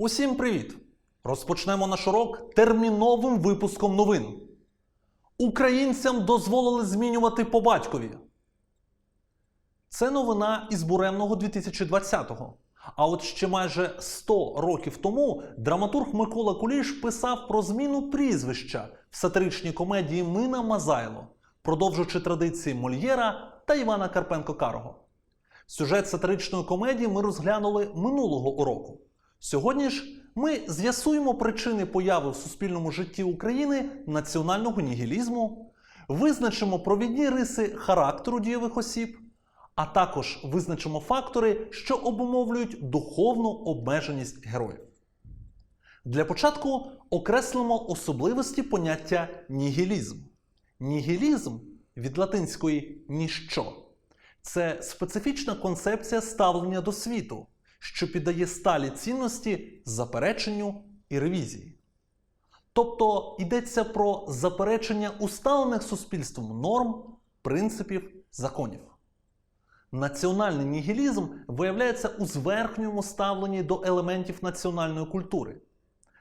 Усім привіт! Розпочнемо наш урок терміновим випуском новин. Українцям дозволили змінювати по батькові. Це новина із буремного 2020-го. А от ще майже 100 років тому драматург Микола Куліш писав про зміну прізвища в сатиричній комедії Мина Мазайло, продовжуючи традиції Мольєра та Івана Карпенко-Карого. Сюжет сатиричної комедії ми розглянули минулого уроку. Сьогодні ж ми з'ясуємо причини появи в суспільному житті України національного нігілізму, визначимо провідні риси характеру дієвих осіб, а також визначимо фактори, що обумовлюють духовну обмеженість героїв. Для початку окреслимо особливості поняття нігілізм. Нігілізм від латинської ніщо це специфічна концепція ставлення до світу, що піддає сталі цінності запереченню і ревізії. Тобто йдеться про заперечення усталених суспільством норм, принципів, законів. Національний нігілізм виявляється у зверхньому ставленні до елементів національної культури.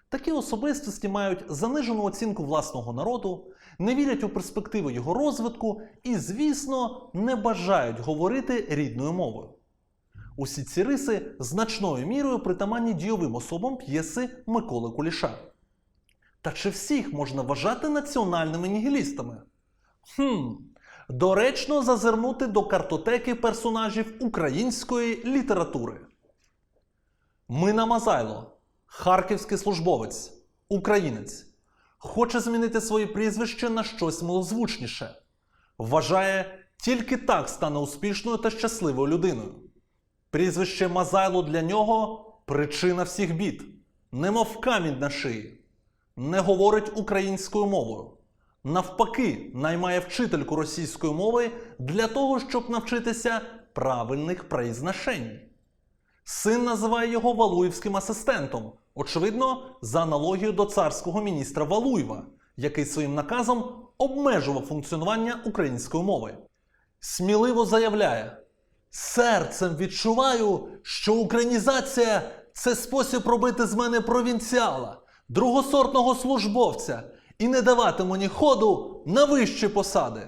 Такі особистості мають занижену оцінку власного народу, не вірять у перспективи його розвитку і, звісно, не бажають говорити рідною мовою. Усі ці риси значною мірою притаманні дійовим особам п'єси Миколи Куліша. Та чи всіх можна вважати національними нігілістами? Хм, доречно зазирнути до картотеки персонажів української літератури. Мина Мазайло, харківський службовець, українець, хоче змінити своє прізвище на щось милозвучніше. Вважає, тільки так стане успішною та щасливою людиною. Прізвище Мазайло для нього причина всіх бід, немов камінь на шиї, не говорить українською мовою. Навпаки, наймає вчительку російської мови для того, щоб навчитися правильних произношень. Син називає його Валуївським асистентом, очевидно, за аналогією до царського міністра Валуєва, який своїм наказом обмежував функціонування української мови. Сміливо заявляє: серцем відчуваю, що українізація це спосіб робити з мене провінціала, другосортного службовця і не давати мені ходу на вищі посади.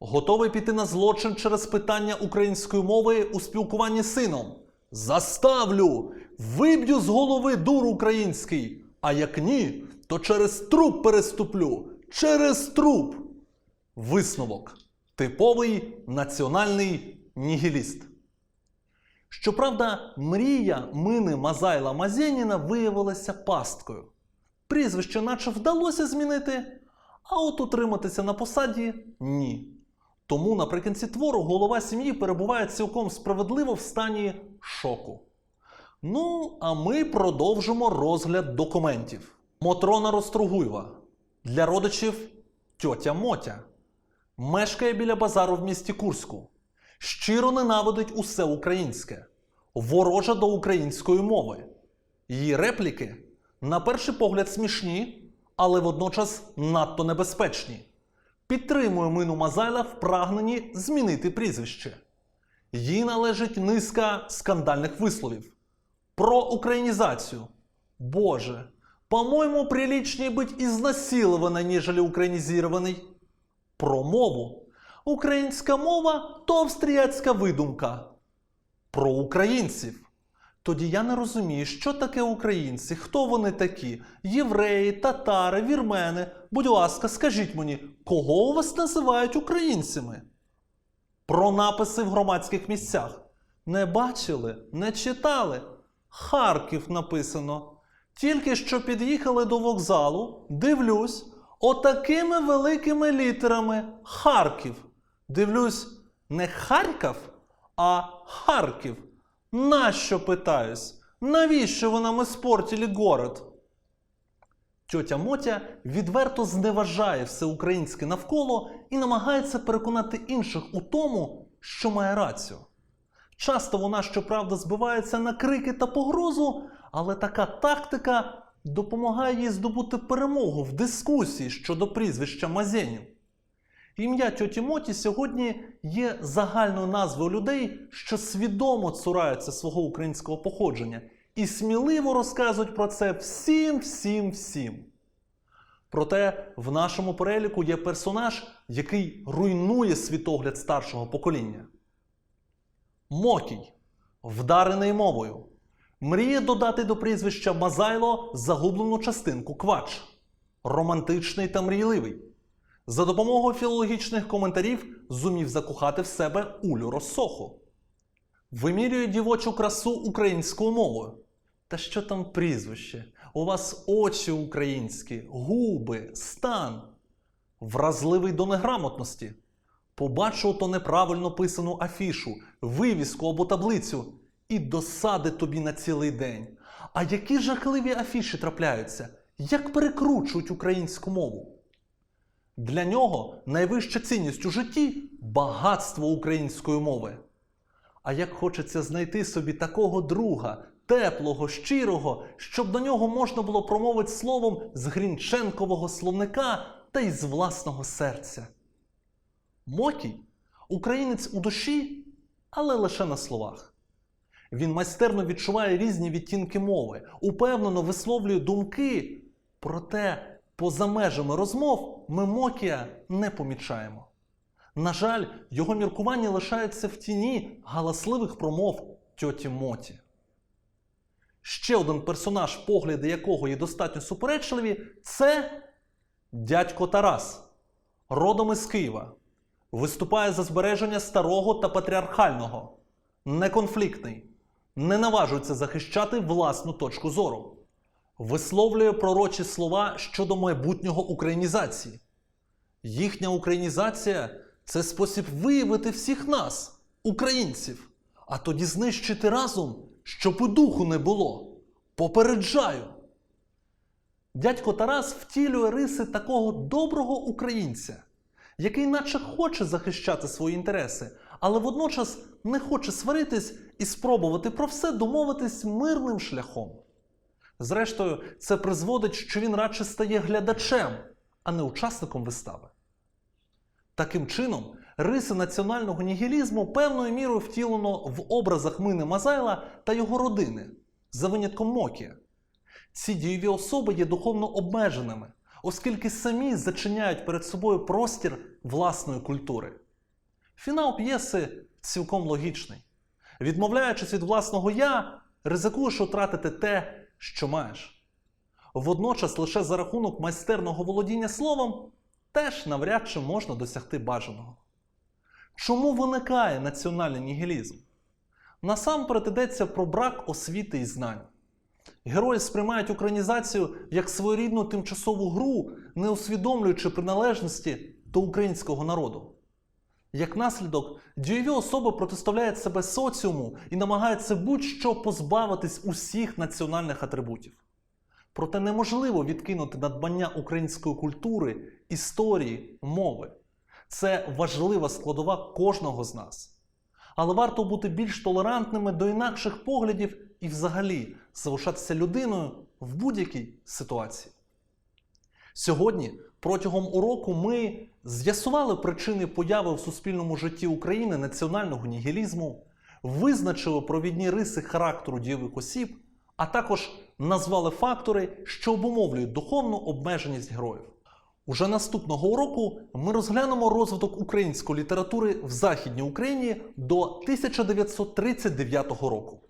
Готовий піти на злочин через питання української мови у спілкуванні з сином. Заставлю! Виб'ю з голови дур український, а як ні, то через труп переступлю. Через труп. Висновок. Типовий національний нігіліст. Щоправда, мрія мини Мазайла Мазєніна виявилася пасткою. Прізвище наче вдалося змінити, а от утриматися на посаді ні. Тому наприкінці твору голова сім'ї перебуває цілком справедливо в стані шоку. Ну, а ми продовжимо розгляд документів. Мотрона Ростругуєва. Для родичів тьотя Мотя. Мешкає біля базару в місті Курську. Щиро ненавидить усе українське, ворожа до української мови. Її репліки, на перший погляд, смішні, але водночас надто небезпечні. Підтримує Мину Мазайла в прагненні змінити прізвище. Їй належить низка скандальних висловів про українізацію. Боже, по-моєму, приличнее быть изнасилованной, нежели українізірований. Про мову. Українська мова то австріяцька видумка. Про українців. Тоді я не розумію, що таке українці, хто вони такі? Євреї, татари, вірмени. Будь ласка, скажіть мені, кого у вас називають українцями? Про написи в громадських місцях. Не бачили, не читали. Харків написано. Тільки що під'їхали до вокзалу, дивлюсь, отакими великими літерами Харків. Дивлюсь, не Харків, а Харків. Нащо питаюсь? Навіщо ви нам іспортили город? Тьотя Мотя відверто зневажає все українське навколо і намагається переконати інших у тому, що має рацію. Часто вона, щоправда, збивається на крики та погрозу, але така тактика допомагає їй здобути перемогу в дискусії щодо прізвища Мазєнів. Ім'я тьоті Моті сьогодні є загальною назвою людей, що свідомо цураються свого українського походження і сміливо розказують про це всім, всім, всім. Проте в нашому переліку є персонаж, який руйнує світогляд старшого покоління. Мокій, вдарений мовою, мріє додати до прізвища Мазайло загублену частинку квач, романтичний та мрійливий. За допомогою філологічних коментарів зумів закохати в себе Улю Росоху. Вимірює дівочу красу українською мовою. Та що там прізвище? У вас очі українські, губи, стан. Вразливий до неграмотності. Побачив то неправильно писану афішу, вивіску або таблицю і досади тобі на цілий день. А які жахливі афіші трапляються? Як перекручують українську мову? Для нього найвища цінність у житті багатство української мови. А як хочеться знайти собі такого друга, теплого, щирого, щоб до нього можна було промовити словом з Грінченкового словника та й з власного серця. Мокій українець у душі, але лише на словах. Він майстерно відчуває різні відтінки мови, упевнено висловлює думки, проте поза межами розмов ми Мокія не помічаємо. На жаль, його міркування лишаються в тіні галасливих промов тьоті Моті. Ще один персонаж, погляди якого є достатньо суперечливі, це дядько Тарас, родом із Києва. Виступає за збереження старого та патріархального, неконфліктний, не наважується захищати власну точку зору, висловлює пророчі слова щодо майбутнього українізації. Їхня українізація це спосіб виявити всіх нас, українців, а тоді знищити разом, щоб і духу не було. Попереджаю. Дядько Тарас втілює риси такого доброго українця, який наче хоче захищати свої інтереси, але водночас не хоче сваритись і спробувати про все домовитись мирним шляхом. Зрештою, це призводить, що він радше стає глядачем, а не учасником вистави. Таким чином, риси національного нігілізму певною мірою втілено в образах Мини Мазайла та його родини, за винятком Мокія. Ці дієві особи є духовно обмеженими, оскільки самі зачиняють перед собою простір власної культури. Фінал п'єси цілком логічний. Відмовляючись від власного я, ризикуєш втратити те, що маєш. Водночас лише за рахунок майстерного володіння словом теж навряд чи можна досягти бажаного. Чому виникає національний нігілізм? Насамперед йдеться про брак освіти і знань. Герої сприймають українізацію як своєрідну тимчасову гру, не усвідомлюючи приналежності до українського народу. Як наслідок, дієві особи протиставляють себе соціуму і намагаються будь-що позбавитись усіх національних атрибутів. Проте неможливо відкинути надбання української культури, історії, мови. Це важлива складова кожного з нас. Але варто бути більш толерантними до інакших поглядів і взагалі залишатися людиною в будь-якій ситуації. Сьогодні, протягом уроку, ми з'ясували причини появи в суспільному житті України національного нігілізму, визначили провідні риси характеру дієвих осіб, а також назвали фактори, що обумовлюють духовну обмеженість героїв. Уже наступного уроку ми розглянемо розвиток української літератури в Західній Україні до 1939 року.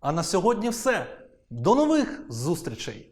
А на сьогодні все. До нових зустрічей!